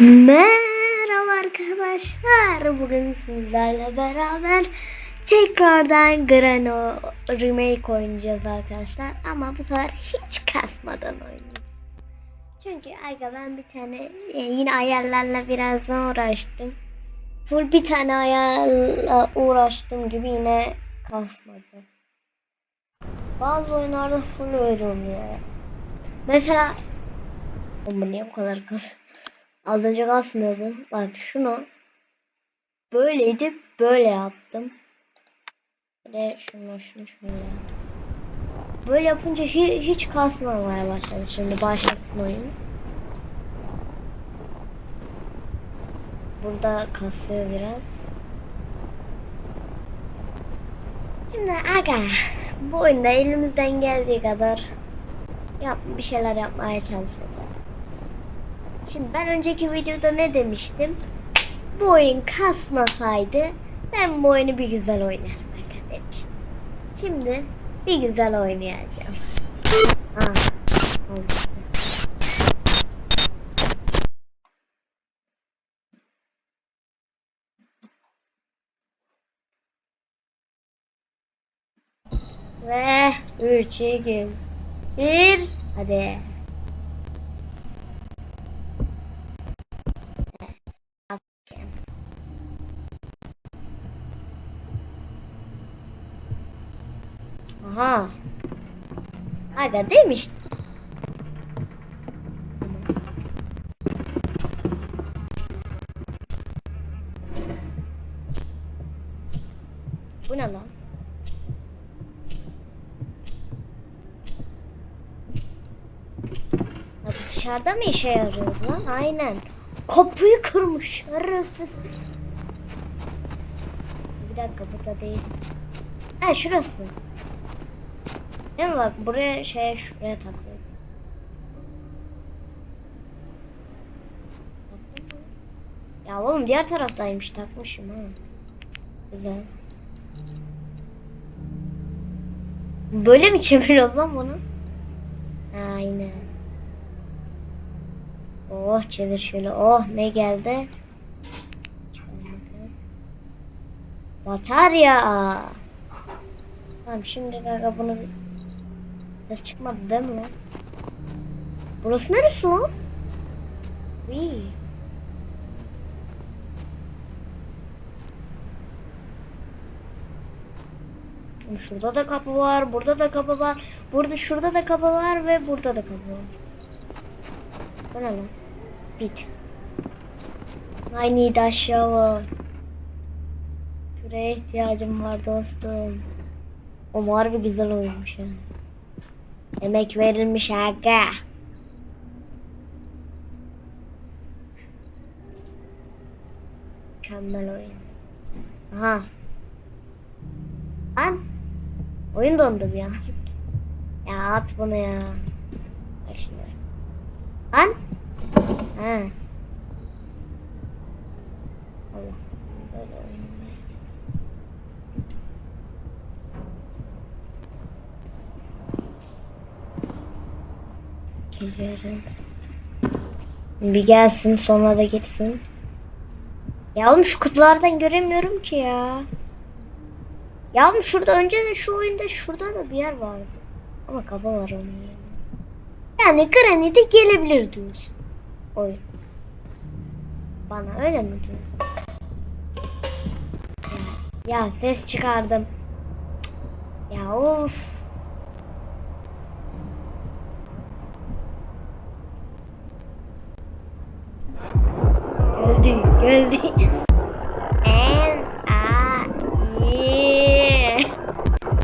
Merhaba arkadaşlar. Bugün sizlerle beraber tekrardan Grano Remake oynayacağız arkadaşlar. Ama bu sefer hiç kasmadan oynayacağız. Çünkü aga ben bir tane e, yine ayarlarla birazdan uğraştım. Full bir tane ayarla uğraştım gibi yine kasmadı. Bazı oyunlarda full öyle oluyor. Mesela bu niye bu kadar kas? Az önce kasmıyordu. Bak şunu böyleydi böyle yaptım. Ve şunu şunu şunu yaptım. Böyle yapınca hi- hiç kasmamaya başladı. Şimdi başlasın oyun. Burada kasıyor biraz. Şimdi aga bu oyunda elimizden geldiği kadar yap bir şeyler yapmaya çalışacağız. Şimdi ben önceki videoda ne demiştim? Bu oyun kasmasaydı ben bu oyunu bir güzel oynarım aga demiştim. Şimdi bir güzel oynayacağım. Aa, oldu. Ve 3, 2, 1, hadi. Aha. Aga demiş. Bu ne lan? Ya dışarıda mı işe yarıyor lan? Aynen. Kapıyı kırmış şerefsiz. Bir dakika burada değil. Ha şurası. Değil mi bak buraya şeye şuraya takıyor. Taktın mı? Ya oğlum diğer taraftaymış takmışım ha. Güzel. Böyle mi çeviriyoruz lan bunu? Aynen. Oh çevir şöyle. Oh ne geldi? Batarya. Tamam şimdi kanka bunu ses çıkmadı değil mi lan? Burası neresi lan? Vii. Şurada da kapı var, burada da kapı var, burada şurada da kapı var ve burada da kapı var. Bu ne lan? Bit. I need a shovel. Şuraya ihtiyacım var dostum. O harbi güzel oyunmuş ha. Emek verilmiş aga. Mükemmel oyun. Aha. Lan. Oyun dondu bir an. ya at bunu ya. Bak şimdi. Lan. Ha. Allah. Böyle oyun. Geliyorum. Bir gelsin sonra da gitsin. Ya oğlum şu kutulardan göremiyorum ki ya. Ya oğlum şurada önce de şu oyunda şurada da bir yer vardı. Ama kaba var onun yerine. Yani Granny de gelebilir diyorsun. Oyun. Bana öyle mi diyor? Ya, ses çıkardım. Ya of. Geldi. En a.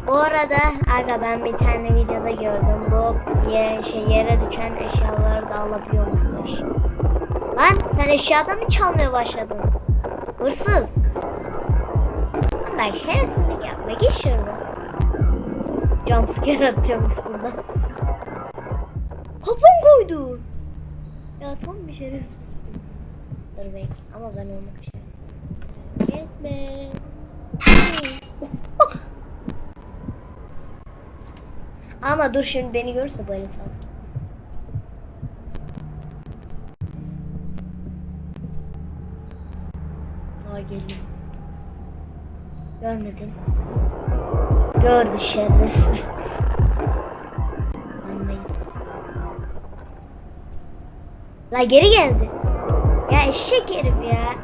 Bu arada aga ben bir tane videoda gördüm. Bu ye, şey yere düşen eşyaları da alabiliyormuş. Lan sen eşyada mı çalmaya başladın? Hırsız. Lan bak şerefsizlik yapma git şuradan. Jumpscare atıyormuş burada. Kapın koydu. Ya tam bir şerefsiz. Dur bekle ama ben onu şey Gitme. ama dur şimdi beni görürse böyle sanır. Aa geliyor. Görmedin. Gördü şerefsiz. Anlayın. La geri geldi. Ya eşek herif ya.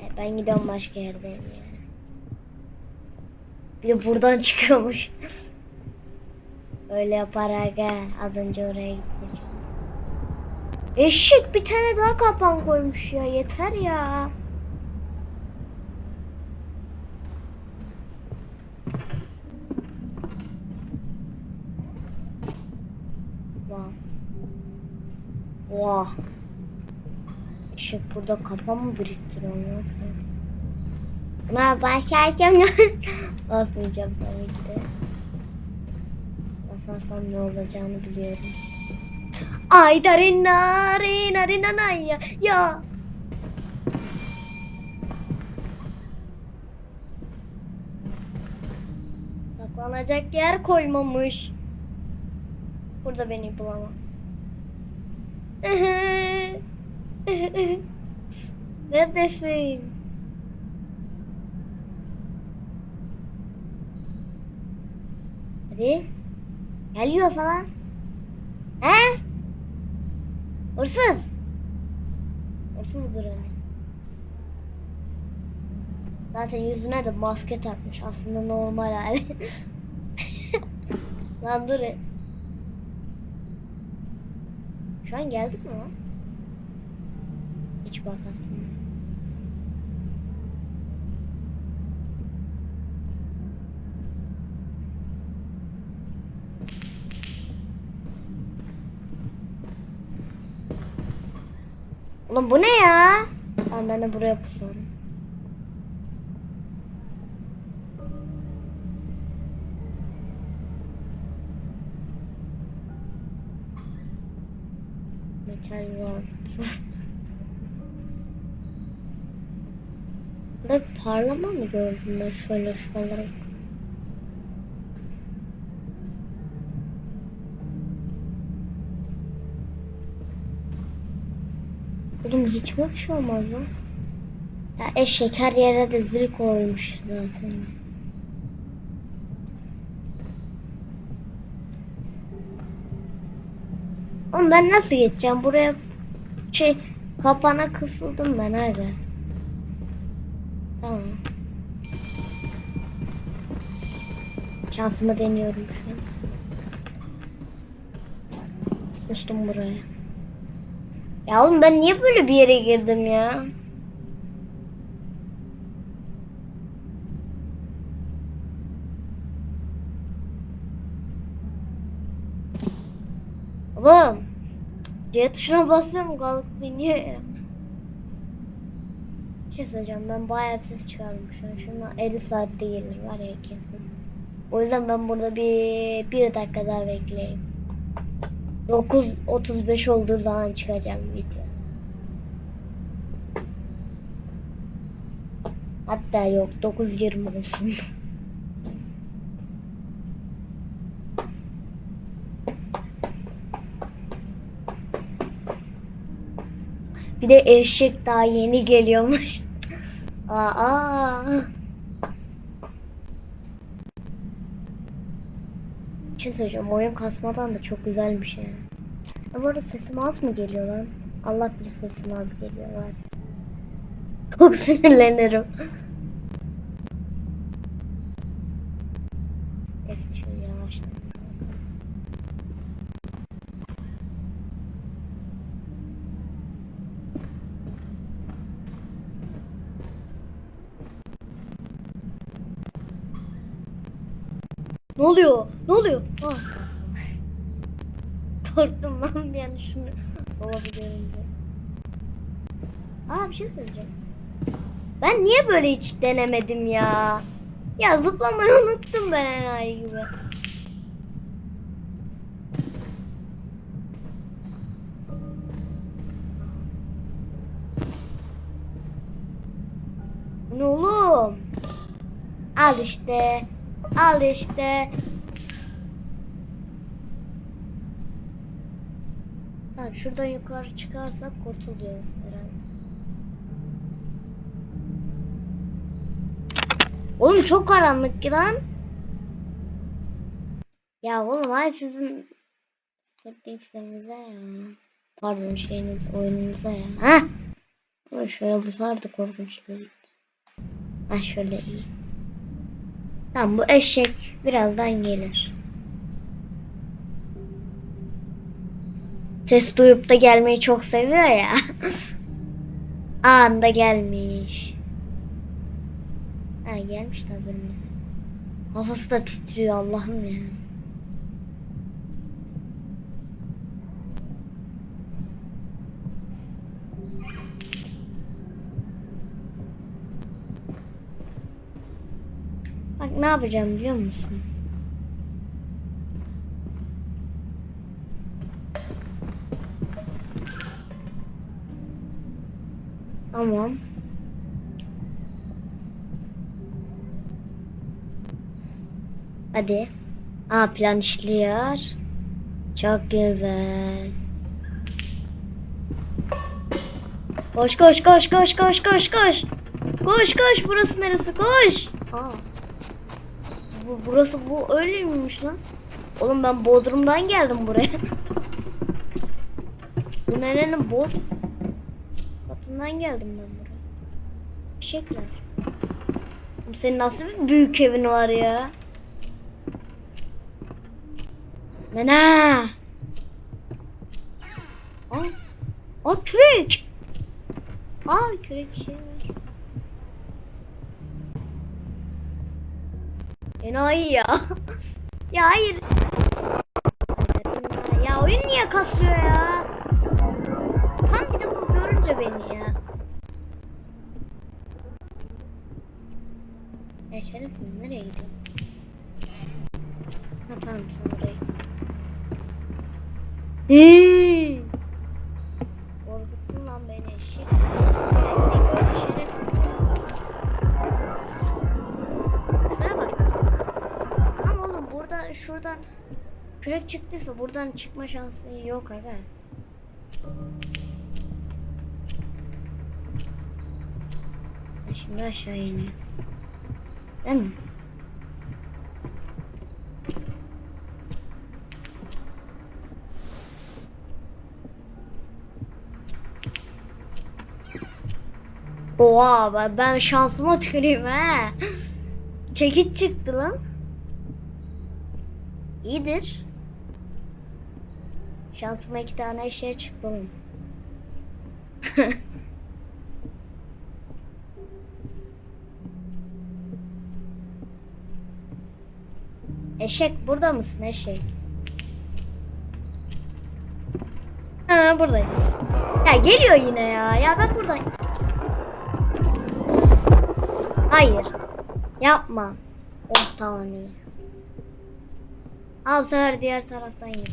E, ben gidiyorum başka yerdeyim ya. Bir buradan çıkıyormuş. Öyle yaparak ha. Az önce oraya gittik. Eşek bir tane daha kapan koymuş ya. Yeter ya. Vah. Vah. Eşek burada kapan mı biriktiriyor ya sen? Buna başlarken basmayacağım tabii ki de. Basarsam ne olacağını biliyorum. Ay darin narin narin nanay ya. Ya. Saklanacak yer koymamış. Burada beni bulamaz. Neredesin? Hadi. Geliyor sana. He? Hırsız. Hırsız Granny. Zaten yüzüne de maske takmış. Aslında normal hali. lan dur. Şu an geldik mi lan? Hiç bak aslında. Ulan bu ne ya? Tamam ben de buraya pusuyorum. Metal var. Burada bir parlama mı gördüm ben şöyle şuralara? Oğlum hiç mi bir şey olmaz lan? Ya eşek her yere de zil koymuş zaten. Oğlum ben nasıl geçeceğim? Buraya şey kapana kısıldım ben hadi. Tamam. Şansımı deniyorum şu an. Kustum buraya. Ya oğlum ben niye böyle bir yere girdim ya? Oğlum. C tuşuna basıyorum kalkıp iniyor ya. Bir şey ben bayağı bir ses çıkardım şu an. Şuna 50 saatte gelir var ya kesin. O yüzden ben burada bir, bir dakika daha bekleyeyim. 9.35 olduğu zaman çıkacağım video. Hatta yok 9.20 olsun. Bir de eşek daha yeni geliyormuş. Aa. Bir şey söyleyeceğim. Oyun kasmadan da çok güzelmiş yani. Ama arada sesim az mı geliyor lan? Allah bilir sesim az geliyor var. Çok sinirlenirim. Neyse şöyle yavaştan. Ne oluyor? Ne oluyor? Korktum lan bir an şunu dolabı görünce. Aa bir şey söyleyeceğim. Ben niye böyle hiç denemedim ya? Ya zıplamayı unuttum ben enayi gibi. Ne oğlum? Al işte. Al işte. Tamam şuradan yukarı çıkarsak kurtuluyoruz herhalde. Oğlum çok karanlık ki lan. Ya oğlum ay sizin settingslerinize ya. Pardon şeyiniz oyununuza ya. Hah. Ama şöyle bu de korkunç gözüktü. Ha şöyle iyi. Tamam bu eşek birazdan gelir. Ses duyup da gelmeyi çok seviyor ya. Anında gelmiş. Ha gelmiş tabii. Kafası da titriyor Allah'ım ya. Bak ne yapacağım biliyor musun? Tamam. Hadi. Aa plan işliyor. Çok güzel. Koş koş koş koş koş koş koş. Koş koş burası neresi koş. Aa. Bu, burası bu öyle miymiş lan? Oğlum ben Bodrum'dan geldim buraya. bu nerenin Bod? Katından geldim ben buraya. Teşekkürler. Oğlum senin nasıl bir büyük evin var ya? Nene. Aa, aa kürek. Aa kürek şey var. Enayi ya. ya hayır. Ya oyun niye kasıyor ya? Görünce beni ya. Ya şerefsiz nereye gidiyorsun? Ha tamam sen oraya. Hii. Korkuttun lan beni eşek. Şuradan kürek çıktıysa buradan çıkma şansı yok aga. Şimdi aşağı iniyor. Değil mi? Oha ben, ben şansıma tüküreyim he. Çekiç çıktı lan. İyidir. Şansıma iki tane şey çıktı oğlum. eşek burada mısın eşek? Ha buradayım. Ya geliyor yine ya. Ya ben buradayım. Hayır. Yapma. Oh tamam iyi. Al sefer diğer taraftan gitti.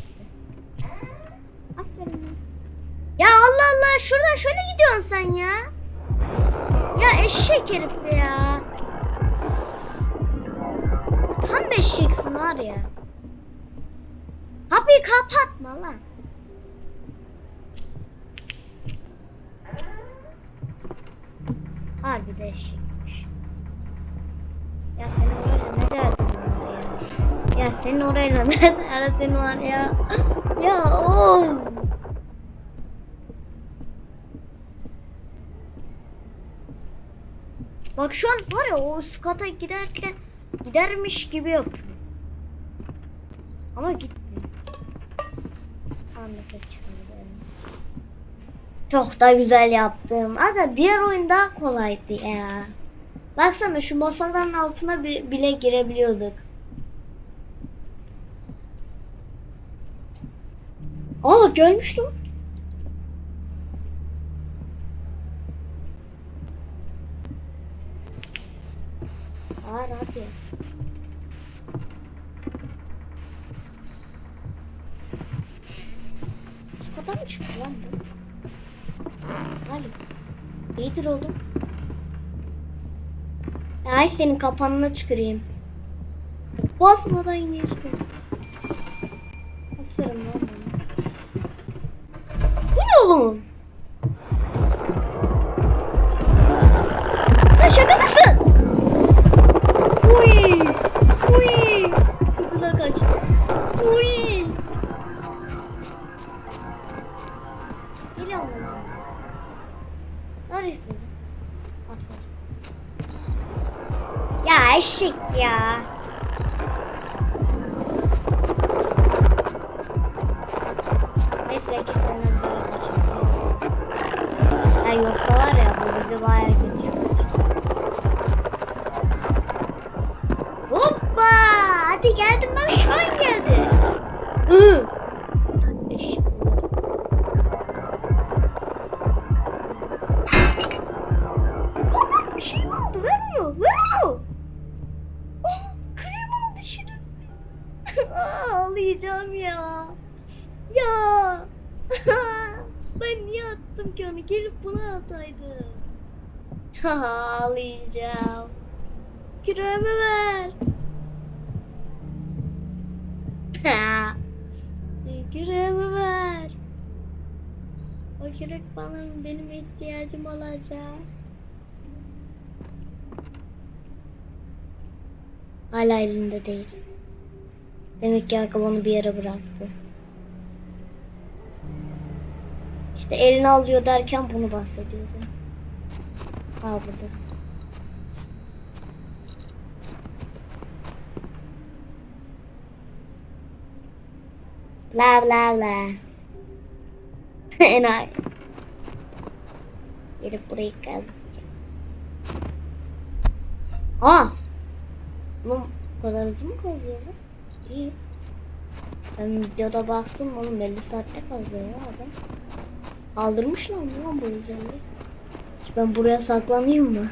Aferin. Ya Allah Allah şuradan şöyle gidiyorsun sen ya. Ya eşek herif ya. Tam eşeksin var ya. Kapıyı kapatma lan. Harbi de eşekmiş. Ya senin orayla ne derdin var ya? Ya senin orayla ne derdin var ya? Ya of. Bak şu an var ya o üst kata giderken gidermiş gibi yapıyor. Ama gitmiyor. Ses çıkardı. Çok da güzel yaptım. Aga diğer oyun daha kolaydı ya. Baksana şu masaların altına bi- bile girebiliyorduk. Aa görmüştüm. Aa. Şu kadar mı çıktı lan bu? Galiba. İyidir oğlum. Ay senin kafanına tüküreyim. Basmadan geçtim. Aferin lan Gelip bunu ataydım. Ağlayacağım. Kremi ver. Kremi ver. O kürek bana benim ihtiyacım olacak. Hala elinde değil. Demek ki ayakkabını bir yere bıraktı. İşte elini alıyor derken bunu bahsediyordum. Ha burada. Bla bla bla. Enayi. Gelip burayı kazmayacak. Aa! Bu kadar hızlı mı kazıyor lan? İyi. Ben videoda baktım oğlum 50 saatte kazıyor ya adam. Aldırmış lan bu lan bu özelliği. Ben buraya saklanayım mı?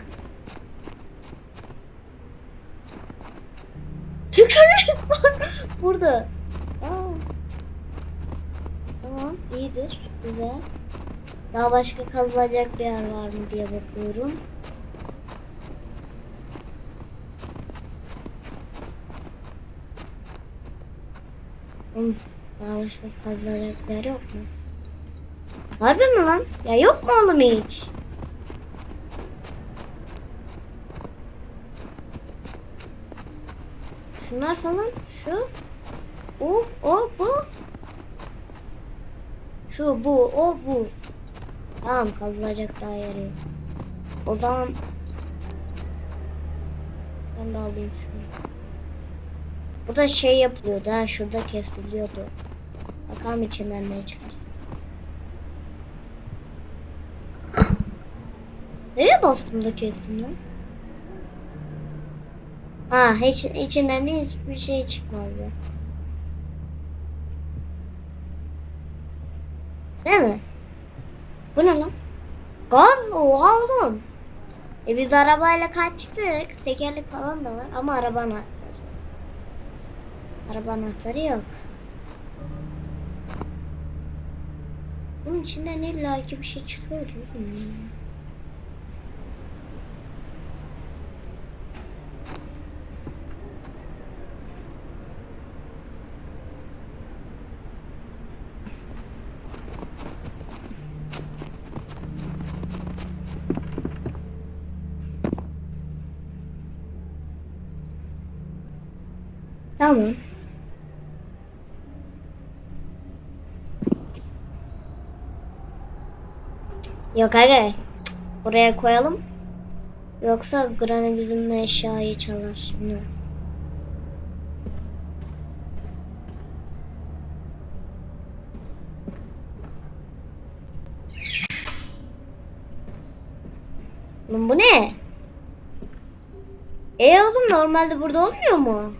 Tükürük var burada. Aa. Tamam iyidir güzel. Daha başka kazılacak bir yer var mı diye bakıyorum. Oğlum, daha başka kazılacak bir yer yok mu? Harbi mi lan? Ya yok mu oğlum hiç? Şunlar falan şu. O, o, bu. Şu, bu, o, bu. Tamam kazılacak daha yer yok. O zaman ben de alayım şunu. Bu da şey yapılıyordu ha şurada kesiliyordu. Bakalım içinden ne çıkar. Nereye bastım da kestim lan? Ha hiç içinden de hiçbir şey çıkmadı. Değil mi? Bu ne lan? Gaz? Oha oğlum. E biz arabayla kaçtık. Tekerlek falan da var ama araba anahtarı. Araba anahtarı yok. Bunun içinden illa ki bir şey çıkıyor değil mi? Tamam. Yok aga. Buraya koyalım. Yoksa Granny bizimle eşyayı çalar. No. Oğlum bu ne? E oğlum normalde burada olmuyor mu?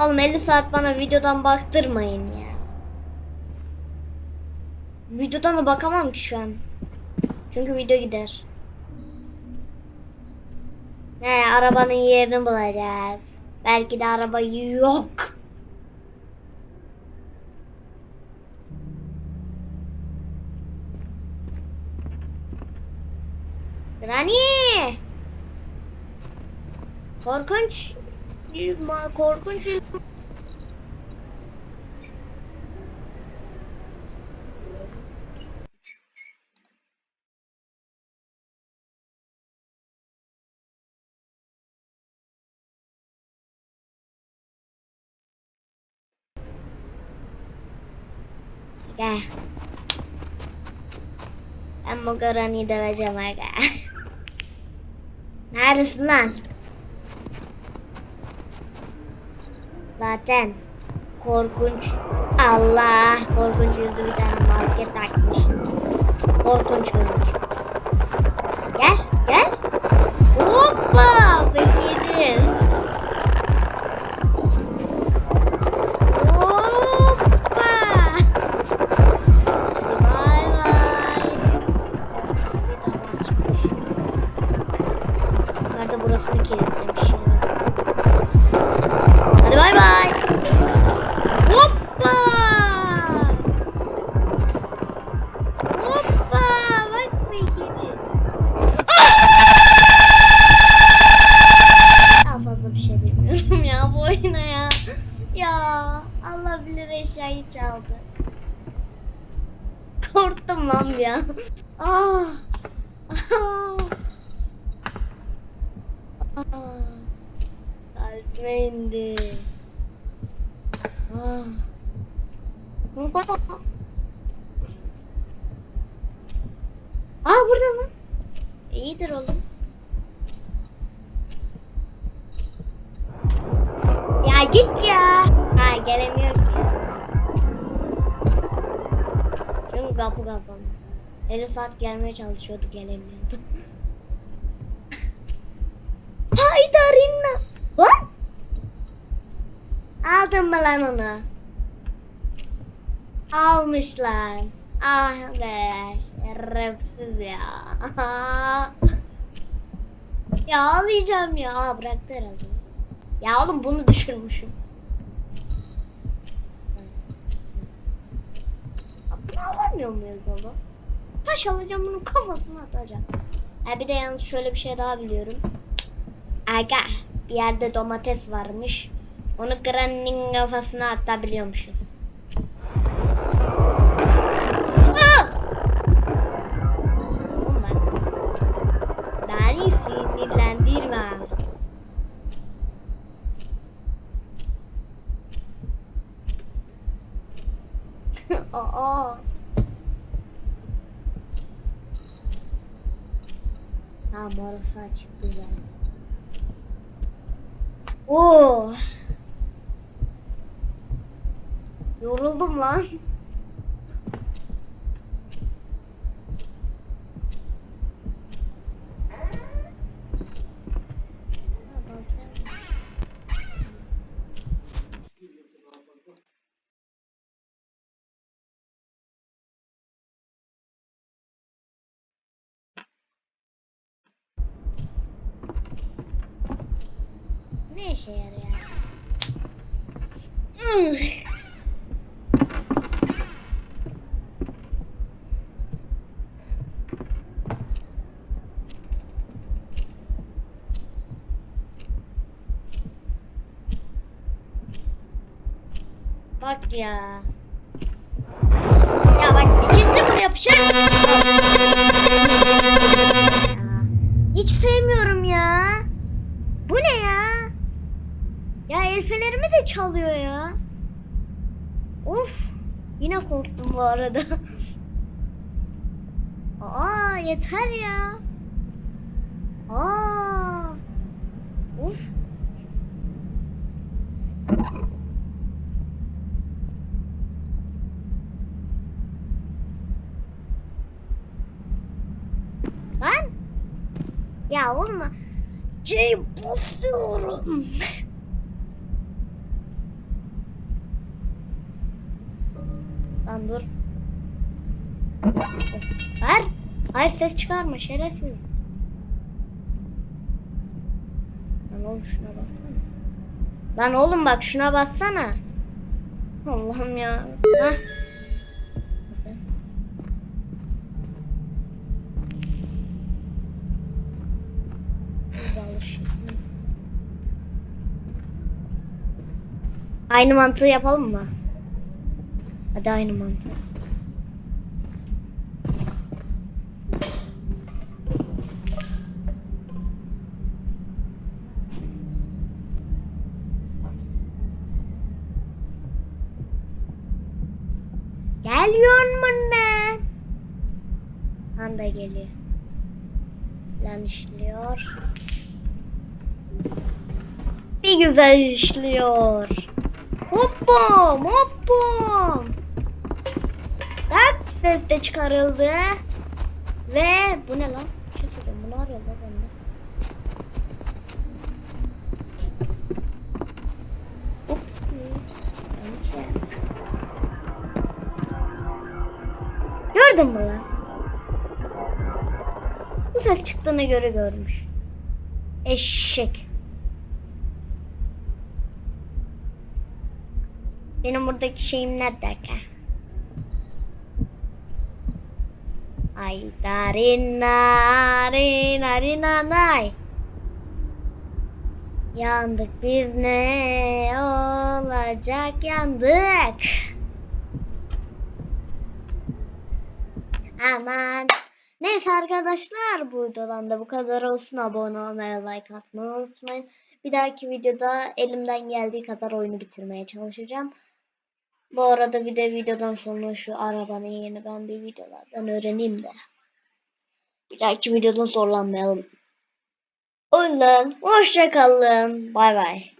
Oğlum 50 saat bana videodan baktırmayın ya. Videodan da bakamam ki şu an. Çünkü video gider. Ne arabanın yerini bulacağız. Belki de araba yok. Granny! Korkunç. Korkunç. Gel. Ben bu Granny'i döveceğim aga. Neredesin lan? Zaten korkunç. Allah korkunç yüzlü bir tane maske takmış. Korkunç görünüyor. Gel gel. Hoppa git ya. Ha gelemiyor ki. Çünkü kapı kapalı. 50 saat gelmeye çalışıyordu gelemiyordu. Haydi Rinna. Lan. Aldın mı lan onu? Almışlar. Ah be şerefsiz ya. ya ağlayacağım ya. Bıraktı herhalde. Ya oğlum bunu düşürmüşüm. Bunu alamıyor muyuz oğlum? Taş alacağım bunun kafasına atacağım. Ha bir de yalnız şöyle bir şey daha biliyorum. Aga bir yerde domates varmış. Onu Granny'nin kafasına atabiliyormuşuz. Tamam orası açık güzel. Ne işe yarıyor? Hmm. Bak ya. Ya bak ikinci bunu yapışır. Ya el fenerimi de çalıyor ya. Of. Yine korktum bu arada. Aa yeter ya. Aa. Of. Lan. Ya olma. C'yi basıyorum. dur. Ver. Hayır ses çıkarma şerefsiz. Lan oğlum şuna bassana. Lan oğlum bak şuna bassana. Allah'ım ya. Hah. Aynı mantığı yapalım mı? Hadi aynı mantığı. Geliyor mu ne? Anda geliyor. Lan işliyor. Bir güzel işliyor. Hoppom hoppom. De çıkarıldı. Ve bu ne lan? Şey söyleyeyim, bunu arıyorlar bende. Ups. Yanlış. Gördün mü lan? Bu ses çıktığına göre görmüş. Eşek. Benim buradaki şeyim nerede ki? Ay darina rina rina nay. Yandık biz ne olacak yandık. Aman. Neyse arkadaşlar bu videodan da bu kadar olsun. Abone olmayı, like atmayı unutmayın. Bir dahaki videoda elimden geldiği kadar oyunu bitirmeye çalışacağım. Bu arada bir de videodan sonra şu arabanın yeni ben bir videolardan öğreneyim de. Bir dahaki videoda zorlanmayalım. O yüzden hoşçakalın. Bay bay.